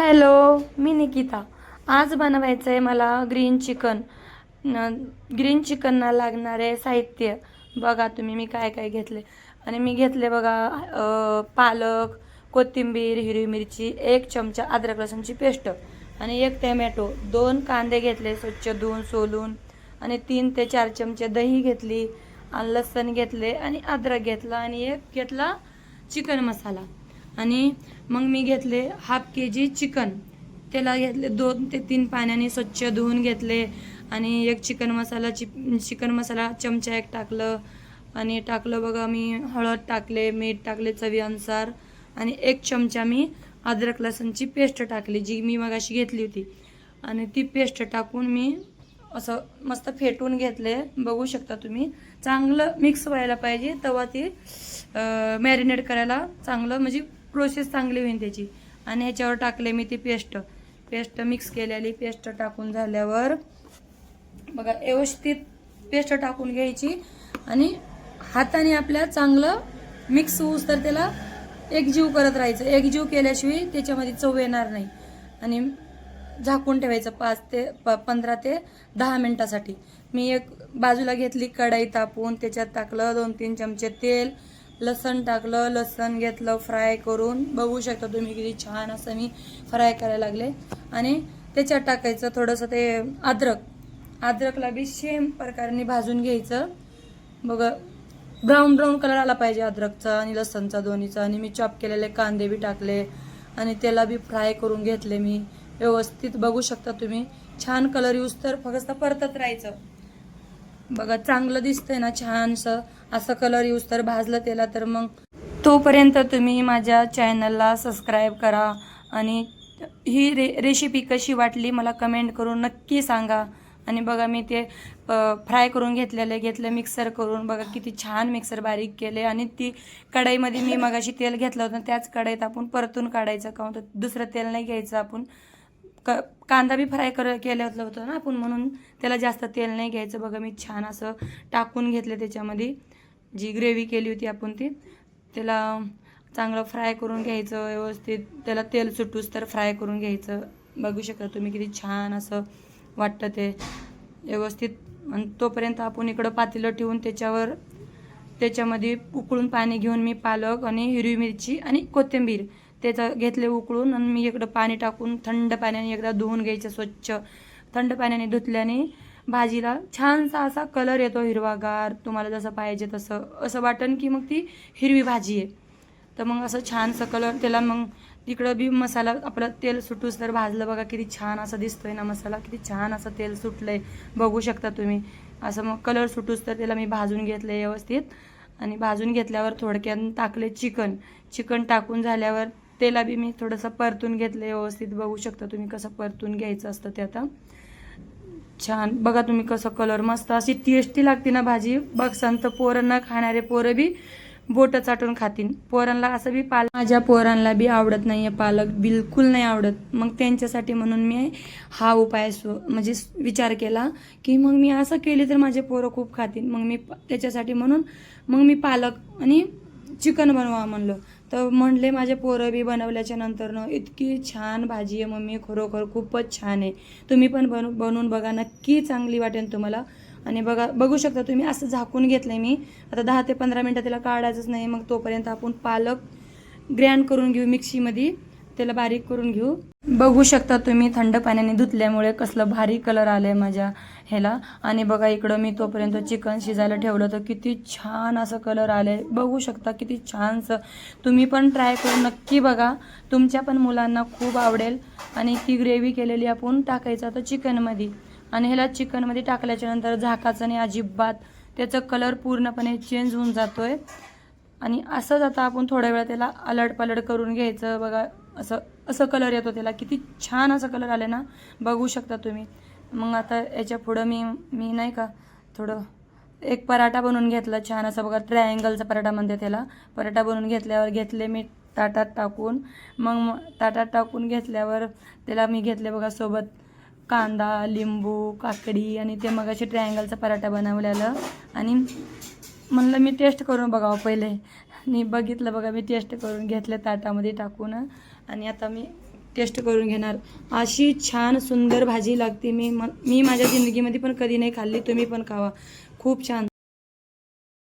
Hello मी निकिता. आज बनवायचं आहे मला ग्रीन चिकन. ग्रीन चिकनला लागणारे साहित्य. बघा तुम्ही मी काय काय घेतले. आणि मी घेतले बघा पालक कोथिंबीर हिरवी मिरची एक चमचा अद्रक लसूणची पेस्ट आणि एक टमॅटो. दोन कांदे घेतले स्वच्छ धुवून सोलून. आणि तीन ते चार चमचे दही घेतली आणि लसण घेतले आणि अद्रक घेतला आणि एक घेतला चिकन मसाला. आणि मग मी घेतले हाफ के जी चिकन त्याला घेतले दोन ते तीन पाण्याने स्वच्छ धुवून घेतले आणि एक चिकन मसाला चि चिकन मसाला चमचा एक टाकलं आणि टाकलं बघा मी हळद टाकले मीठ टाकले चवीनुसार आणि एक चमचा मी अद्रक लसणची पेस्ट टाकली जी मी मगाशी घेतली होती. आणि ती पेस्ट टाकून मी असं मस्त फेटून घेतले. बघू शकता तुम्ही चांगलं मिक्स व्हायला पाहिजे तेव्हा ती मॅरिनेट करायला चांगलं म्हणजे प्रोसेस चांगली होईल त्याची. आणि ह्याच्यावर टाकले मी ती पेस्ट पेस्ट मिक्स केलेली पेस्ट टाकून झाल्यावर बघा व्यवस्थित पेस्ट टाकून घ्यायची. आणि हाताने आपल्या चांगलं मिक्स होऊस तर त्याला एकजीव करत राहायचं. एकजीव केल्याशिवाय त्याच्यामध्ये चव येणार नाही. आणि झाकून ठेवायचं पाच ते प पंधरा ते दहा मिनटासाठी. मी एक बाजूला घेतली कढाई तापून त्याच्यात टाकलं दोन तीन चमचे तेल लसण टाकलं लसण घेतलं फ्राय करून. बघू शकता तुम्ही किती छान असं मी फ्राय करायला लागले. आणि त्याच्यात टाकायचं थोडंसं ते अद्रक. अद्रकला बी सेम प्रकाराने भाजून घ्यायचं. बघा ब्राऊन ब्राऊन कलर आला पाहिजे अद्रकचा आणि लसणचा दोन्हीचा. आणि मी चॉप केलेले कांदे बी टाकले. आणि त्याला बी फ्राय करून घेतले मी. व्यवस्थित बघू शकता तुम्ही. छान कलर यूज तर फक्त परतत राहायचं. बघा चांगलं दिसतंय ना छानसं. असं कलर यूज तर भाजलं त्याला तर मग. तोपर्यंत तुम्ही माझ्या चॅनलला सबस्क्राईब करा. आणि ही रे रेसिपी कशी वाटली मला कमेंट करून नक्की सांगा. आणि बघा मी ते फ्राय करून घेतलेले घेतलं मिक्सर करून. बघा किती छान मिक्सर बारीक केले. आणि ती कढईमध्ये मी मगाशी तेल घेतलं होतं. त्याच कढईत आपण परतून काढायचं का? तर दुसरं तेल नाही घ्यायचं आपण. क कांदा बी फ्राय कर केलं होतं ना आपण म्हणून. त्याला जास्त तेल नाही घ्यायचं. बघा मी छान असं टाकून घेतलं त्याच्यामध्ये. जी ग्रेव्ही केली होती आपण ती त्याला चांगलं फ्राय करून घ्यायचं व्यवस्थित. त्याला तेल सुटूस तर फ्राय करून घ्यायचं. बघू शकता तुम्ही किती छान असं वाटतं ते. व्यवस्थित. आणि तोपर्यंत आपण इकडं पातेलं ठेवून त्याच्यावर त्याच्यामध्ये उकळून पाणी घेऊन मी पालक आणि हिरवी मिरची आणि कोथिंबीर त्याचं घेतले उकळून आणि मी इकडं पाणी टाकून थंड पाण्याने एकदा धुवून घ्यायचं स्वच्छ. थंड पाण्याने धुतल्याने भाजीला छानसा असा कलर येतो हिरवागार तुम्हाला जसं पाहिजे तसं. असं वाटन की मग ती हिरवी भाजी आहे. तर मग असं छानसं कलर त्याला मग तिकडं बी मसाला आपलं तेल सुटूस तर भाजलं बघा किती छान असं दिसतोय ना मसाला किती छान असं तेल सुटलंय. बघू शकता तुम्ही. असं मग कलर सुटूस तर त्याला मी भाजून घेतलं व्यवस्थित. आणि भाजून घेतल्यावर थोडक्यात टाकले चिकन. चिकन टाकून झाल्यावर त्याला बी मी थोडंसं परतून घेतलं व्यवस्थित. बघू शकता तुम्ही कसं परतून घ्यायचं असतं ते आता. छान. बघा तुम्ही कसं कलर मस्त. अशी टेस्टी लागते ना भाजी. बघसान तर पोरं न खाणारे पोरं बी बोट चाटून खातील पोरांना असं बी पालक माझ्या पोरांना बी आवडत नाही आहे पालक. बिलकुल नाही आवडत. मग त्यांच्यासाठी म्हणून मी हा उपाय सु म्हणजे विचार केला की मग मी असं केली तर माझे पोरं खूप खातील मग मी त्याच्यासाठी म्हणून मग मी पालक आणि चिकन बनवा म्हणलं. तर म्हणले माझे पोरं बी बनवल्याच्या नंतर इतकी छान भाजी आहे मम्मी खरोखर खूपच छान आहे. तुम्ही पण बनू बनवून बघा नक्की चांगली वाटेल तुम्हाला. आणि बघा बघू शकता तुम्ही असं झाकून घेतलंय मी. आता दहा ते पंधरा मिनटं त्याला काढायचंच नाही मग तोपर्यंत आपण पालक ग्रँड करून घेऊ मिक्सीमध्ये. त्याला बारीक करून घेऊ. बघू शकता तुम्ही थंड पाण्याने धुतल्यामुळे कसलं भारी कलर आलाय माझ्या ह्याला. आणि बघा इकडं मी तोपर्यंत चिकन शिजायला ठेवलं तर किती छान असं कलर आलंय. बघू शकता किती छानसं. तुम्ही पण ट्राय करून नक्की बघा. तुमच्या पण मुलांना खूप आवडेल. आणि ती ग्रेव्ही केलेली आपण टाकायचं आता चिकनमध्ये. आणि ह्याला चिकनमध्ये टाकल्याच्या नंतर झाकाचं नाही अजिबात त्याचा कलर पूर्णपणे चेंज होऊन जातोय. आणि असंच आता आपण थोड्या वेळा त्याला अलट पलट करून घ्यायचं. बघा असं असं कलर येतो त्याला. किती छान असं कलर आले ना. बघू शकता तुम्ही. मग आता याच्या पुढं मी मी नाही का थोडं एक पराठा बनवून घेतला छान असं. बघा ट्रायंगलचा पराठा म्हणते त्याला. पराठा बनवून घेतल्यावर घेतले मी ताटात टाकून. मग ताटात टाकून घेतल्यावर त्याला मी घेतले बघा सोबत कांदा लिंबू काकडी आणि ते मग असे ट्रायंगलचा पराठा बनवलेलं. आणि म्हणलं मी टेस्ट करून बघावं पहिले. आणि बघितलं बघा मी टेस्ट करून घेतलं ताटामध्ये टाकून. आणि आता मी टेस्ट करून घेणार. अशी छान सुंदर भाजी लागते मी. म मी माझ्या जिंदगीमध्ये पण कधी नाही खाल्ली तुम्ही पण खावा. खूप छान.